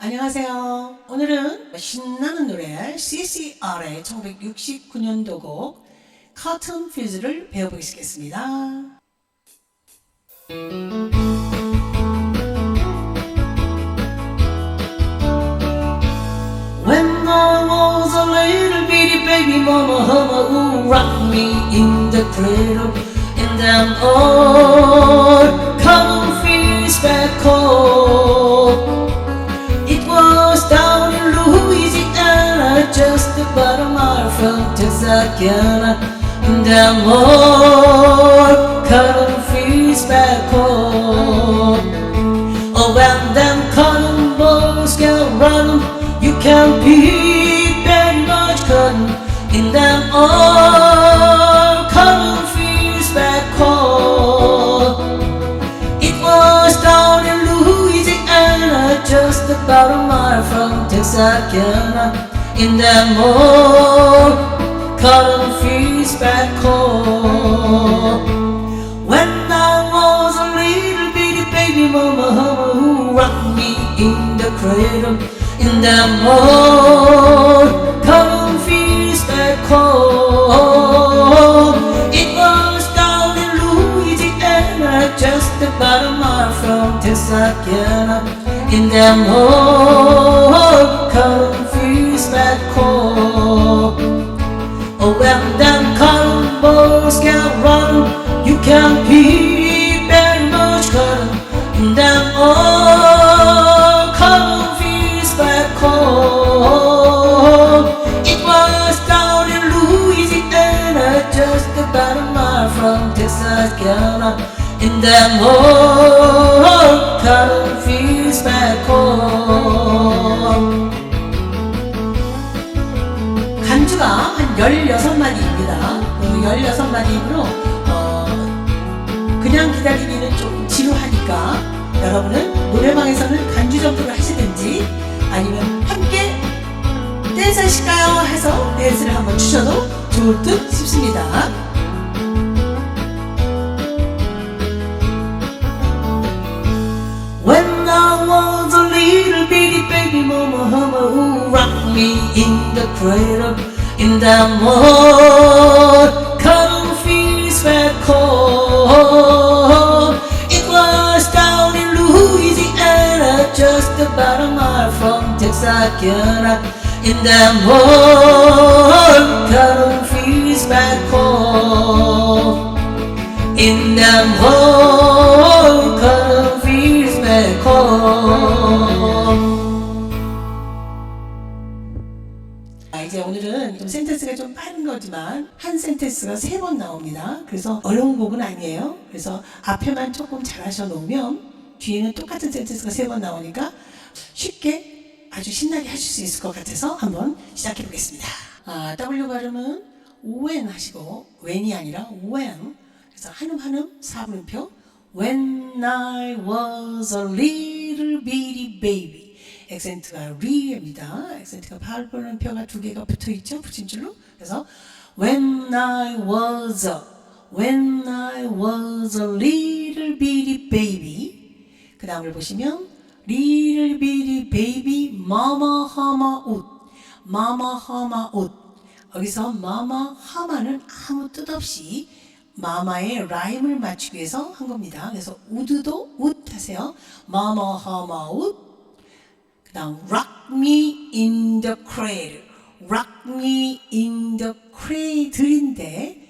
안녕하세요. 오늘은 신나는 노래 CCR의 1969년도 곡 커튼 퓨즈를 old And then old cotton feels back home Oh, when them cotton balls get run, you can pick very much cotton in them all cotton fields back home. It was down in Louisiana, just about a mile from Texarkana, in them all cotton fields back home. When I was a little bitty baby mama who rocked me in the cradle in old cotton fields back home. It was down in Louisiana, just about a mile from Texarkana in that old fields back home. Oh, when can pick very much cotton in them all cotton fields back home. It was down in Louisiana, just about a mile from Texarkana, in them all cotton fields back home. 간주가 한 16마디입니다. 그 16마디이므로 어, 그냥 기다리기는 좀 지루하니까 여러분은 노래방에서는 간주 점프를 하시든지 아니면 함께 댄스 하실까요? 해서 댄스를 한번 추셔도 좋을 듯 싶습니다. Who rocked me in the cradle in that old Texarkana, in that old cotton fields back home. In them whole cotton fields back home. 아, 이제 오늘은 좀 센텐스가 좀 빠른 거지만 한 센텐스가 세 번 나옵니다. 그래서 어려운 곡은 아니에요. 그래서 앞에만 조금 잘하셔 놓으면 뒤에는 똑같은 센텐스가 세 번 나오니까 쉽게 아주 신나게 하실 수 있을 것 같아서 한번 시작해 보겠습니다. 아, W 발음은 when 하시고 when이 아니라 when. 그래서 한음 한음 사분음표. When I was a little bitty baby. 액센트가 리입니다. 액센트가 발음표가 두 개가 붙어 있죠. 붙임줄로. 그래서 when I was a when I was a little bitty baby. 그 다음을 보시면 little bitty baby mama hama 옷. mama hama 옷. 여기서 mama hama는 아무 뜻 없이 마마의 라임을 맞추기 위해서 한 겁니다. 그래서 우드도 웃 하세요. 마마 하마 웃. 그 다음 rock me in the cradle. rock me in the cradle인데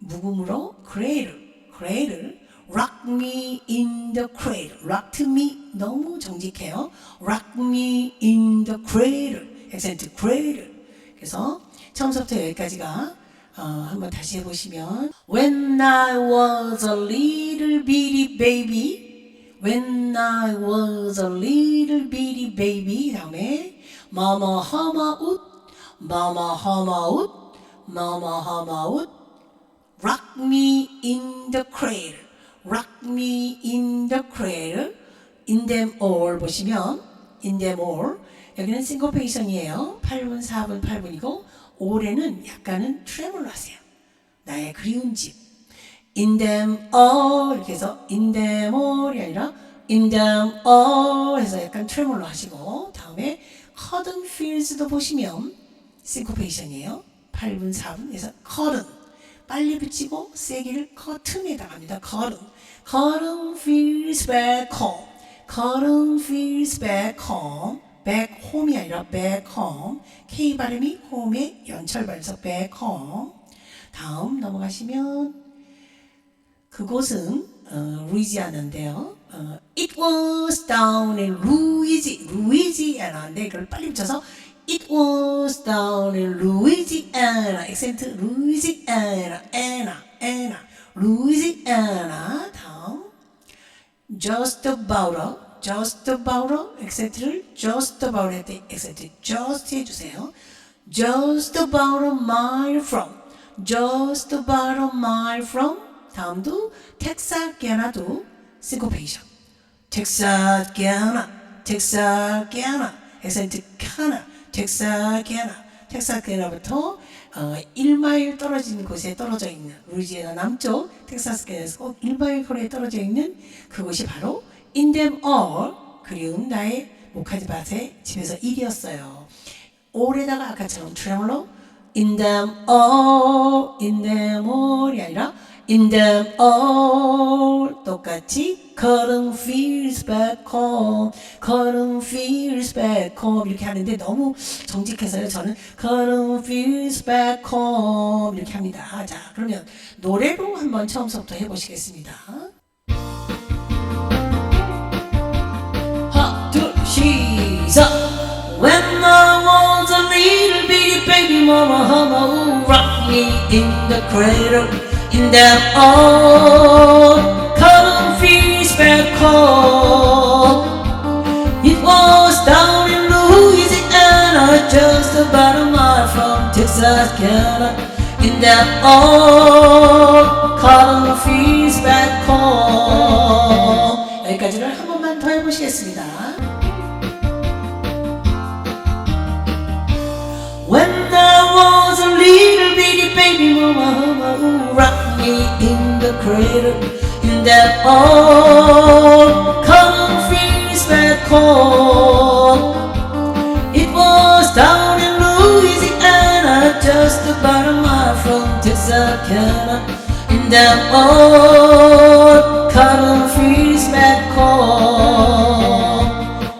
묵음으로 cradle, cradle. Rock me in the cradle. rock to me 너무 정직해요. rock me in the cradle. 액센트 cradle. 그래서 처음부터 여기까지가 어, 한번 다시 해보시면 When I was a little bitty baby When I was a little bitty baby 다음에 Mama hama ut Mama hama ut Mama hama ut Rock me in the cradle Rock me in the cradle In them all 보시면 In them all 여기는 싱코페이션이에요 8분 4분 8분이고 올해는 약간은 트레몰로 하세요. 나의 그리운 집. In them all 이렇게 해서 in them all이 아니라 in them all 해서 약간 트레몰로 하시고 다음에 cotton fields도 보시면 싱코페이션이에요. 8분 4분에서 cotton 빨리 붙이고 세기를 cotton에다 갑니다. cotton cotton fields back home cotton fields back home back home이 아니라 back home K 발음이 home의 연철 발서 back home 다음 넘어가시면 그곳은 어, 루이지아나인데요. 어, it was down in 루이지 루이지아나인데 이걸 빨리 붙여서 it was down in 루이지아나 액센트 루이지아나 에나 에나 루이지아나 다음 just about a, just about a 액센트를 just about 할때 액센트 just 해주세요. just about a mile from, just about a mile from. 다음도 텍사기아나도 싱코페이션. 텍사기아나, 텍사기아나, 액센트 카나, 텍사기아나, 텍사기아나부터 어, 1마일 떨어진 곳에 떨어져 있는 루이지애나 남쪽 텍사스에서 꼭 1마일 거리에 떨어져 있는 그곳이 바로 them all 그리운 나의 모카지밭의 집에서 일이었어요. 올에다가 아까처럼 트레몰로 all, in them all이 아니라 In them all 똑같이 Cotton fields back home, Cotton fields back home 이렇게 하는데 너무 정직해서요. 저는 Cotton fields back home 이렇게 합니다. 자, 그러면 노래로 한번 처음부터 해보시겠습니다. 하나, 둘, 시작! When I was a little bitty baby mama, mama, rocked me in the cradle, in that old cotton fields back home. It was down in Louisiana, just about a mile from Texarkana, in that old cradle in that old fields back home. It was down in Louisiana, just about a mile from Texarkana, in that old fields back home.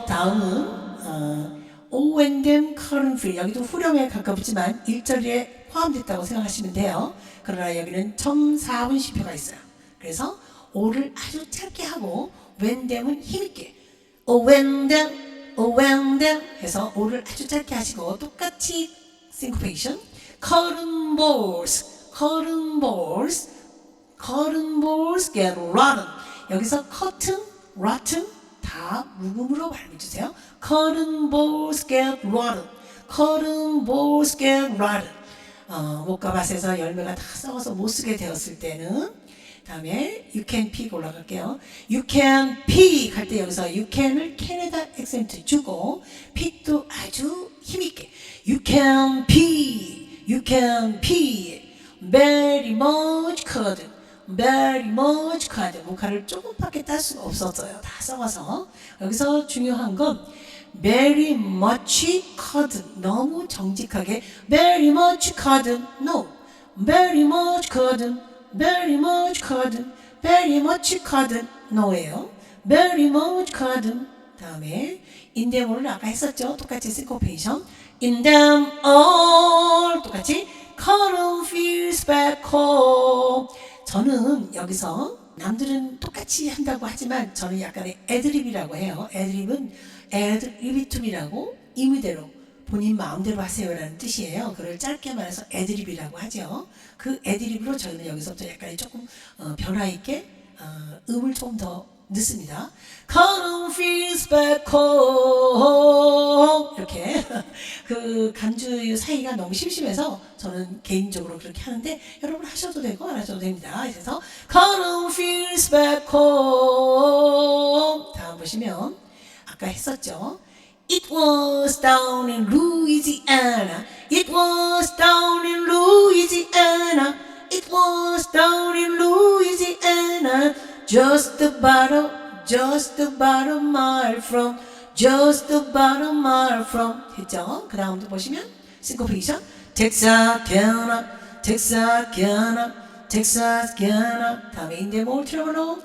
다음은 어, 오웬댐 커런필 여기도 후렴에 가깝지만 1절에 포함됐다고 생각하시면 돼요. 그러나 여기는 1.4분시표가 있어요. 그래서 오를 아주 짧게 하고 웬댐은 힘있게 오웬댐 오웬댐 해서 오를 아주 짧게 하시고 똑같이 curtain balls curtain balls get rotten. 여기서 curtain, rotten 다 묵음으로 발음해 주세요. curtain balls get rotten. balls get rotten. 어, 목가밭에서 열매가 다 썩어서 못 쓰게 되었을 때는 다음에 you can pick 올라갈게요. you can pick 할 때 여기서 you can을 can에다 액센트 주고 pick도 아주 힘있게 you can pick, you can pick very much cotton, very much cotton 목화를 조금밖에 딸 수가 없었어요. 다 썩어서 여기서 중요한 건 very much cotton 너무 정직하게 very much cotton no very much cotton very much cotton very much cotton no예요. very much cotton 다음에 인데모를 아까 했었죠. 똑같이 싱코페이션 in them all 똑같이 cotton fields back home 저는 여기서 남들은 똑같이 한다고 하지만 저는 약간의 애드립이라고 해요. 애드립은 애드리비툼이라고 임의대로 본인 마음대로 하세요라는 뜻이에요. 그걸 짧게 말해서 애드립이라고 하죠. 그 애드립으로 저희는 여기서부터 약간의 조금 어, 변화 있게 어, 음을 조금 더 넣습니다. Come feels back home 이렇게 그 간주 사이가 너무 심심해서 저는 개인적으로 그렇게 하는데 여러분 하셔도 되고 안 하셔도 됩니다. 그래서 Come feels back home 다음 보시면 아까 했었죠. It was down in Louisiana. It was down in Louisiana. It was down in Louisiana. Just about a just about a mile from, just about a mile from 했죠. 그 다음도 보시면 싱코페이션 Texarkana, Texarkana, Texarkana 다음에 in them all 트레블로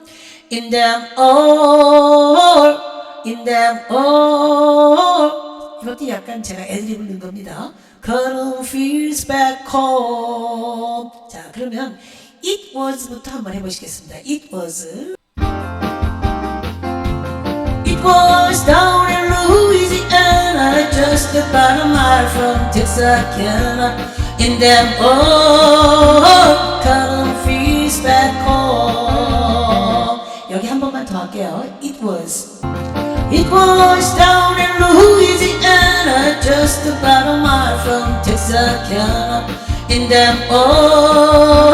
in them all, in them all 이것도 약간 제가 애드립을 넣은 겁니다. Cotton feels back home 자 그러면 it was부터 한번 해보시겠습니다. It was It was down in Louisiana, just about a mile from Texarkana. In them old cotton fields back home. 여기 한 번만 더 할게요. It was. It was down in Louisiana, just about a mile from Texarkana. In them cotton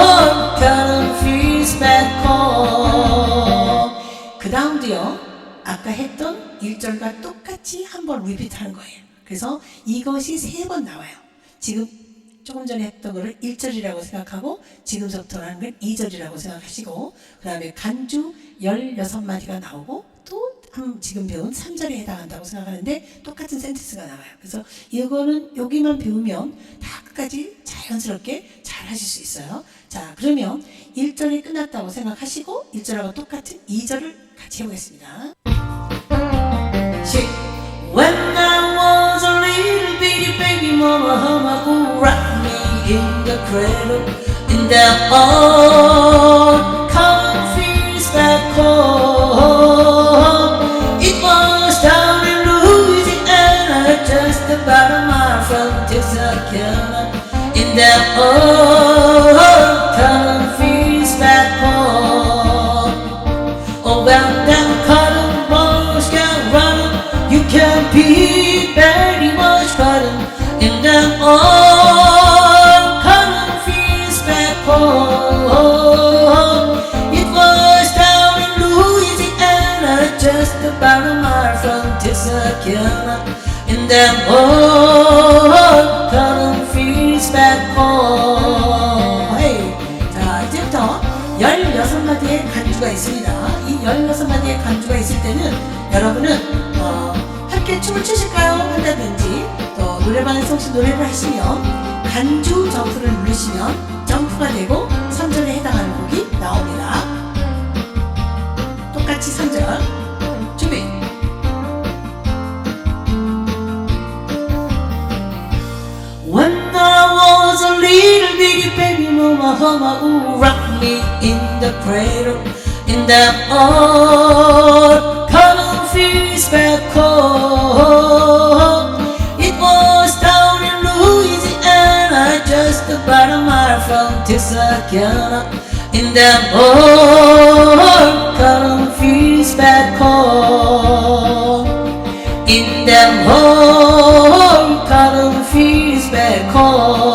fields back home. 그 다음도요. 아까 했던 1절과 똑같이 한번 리피트 하는 거예요. 그래서 이것이 세 번 나와요. 지금 조금 전에 했던 거를 1절이라고 생각하고 지금부터 하는 건 2절이라고 생각하시고 그 다음에 간주 16마디가 나오고 또 한- 지금 배운 3절에 해당한다고 생각하는데 똑같은 센텐스가 나와요. 그래서 이거는 여기만 배우면 다 끝까지 자연스럽게 잘 하실 수 있어요. 자, 그러면 1절이 끝났다고 생각하시고 1절하고 똑같은 2절을 같이 해보겠습니다. 시 When I was a little bitty baby mama, mama who rocked me in the cradle in that old in that old cornfields back home. Oh, well, that cotton balls can run. You can be very much cotton in them old cotton fields back home. It was down in Louisiana, just about a mile from Texarkana, in them old 여러분은 어, 함께 춤을 추실까요? 한다든지 또 노래방에서 혹시 노래를 하시면 간주 점프를 누르시면 점프가 되고 3절에 해당하는 곡이 나옵니다. 똑같이 3절 준비 When I was a little bitty baby, mama, mama, who rocked me in the cradle, in that old fields back home. It was down in Louisiana, just about a mile from Texarkana, in that old cotton fields back home. In them home cotton fields back home.